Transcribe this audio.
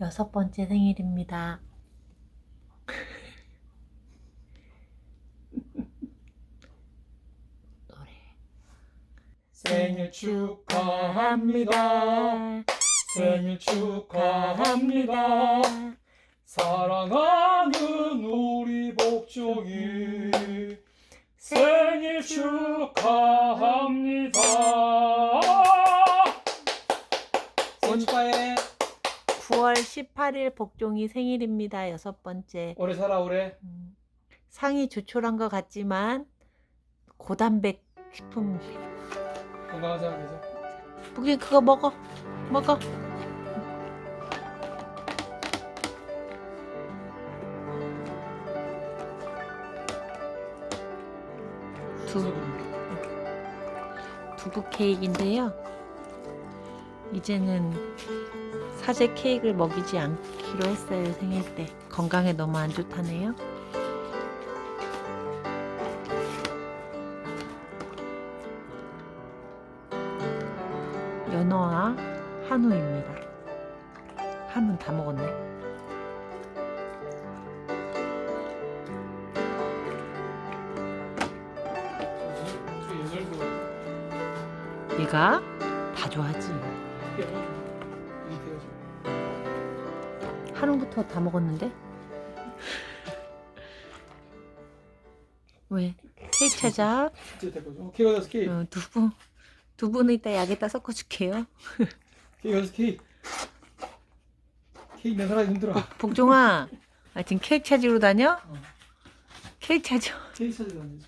여섯 번째 생일입니다. 노래. 생일 축하합니다. 생일 축하합니다. 사랑하는 우리 복종이 생일 축하합니다. 생일 축하해. 9월 18일 복종이 생일입니다. 여섯 번째. 오래 살아 오래. 음, 상이 조촐한 것 같지만 고단백 식품. 건강한 생활 되죠. 북이 그거 먹어. 먹어. 두, 두부 케이크인데요. 이제는 사제 케이크를 먹이지 않기로 했어요, 생일 때. 건강에 너무 안 좋다네요. 연어와 한우입니다. 한우는 다 먹었네. 얘가 다 좋아하지. 한우부터 다 먹었는데? 왜? 케이크 찾아? 케이크 어디서 케이크? 어, 두부. 두부는 이따 약에다 섞어줄게요. 케이크 어디서 케이크? 케이크 내 사람이 힘들어. 복종아, 아, 지금 케이크 찾으러 다녀? 어. 케이크 찾아. 케이크 찾으러 다니지.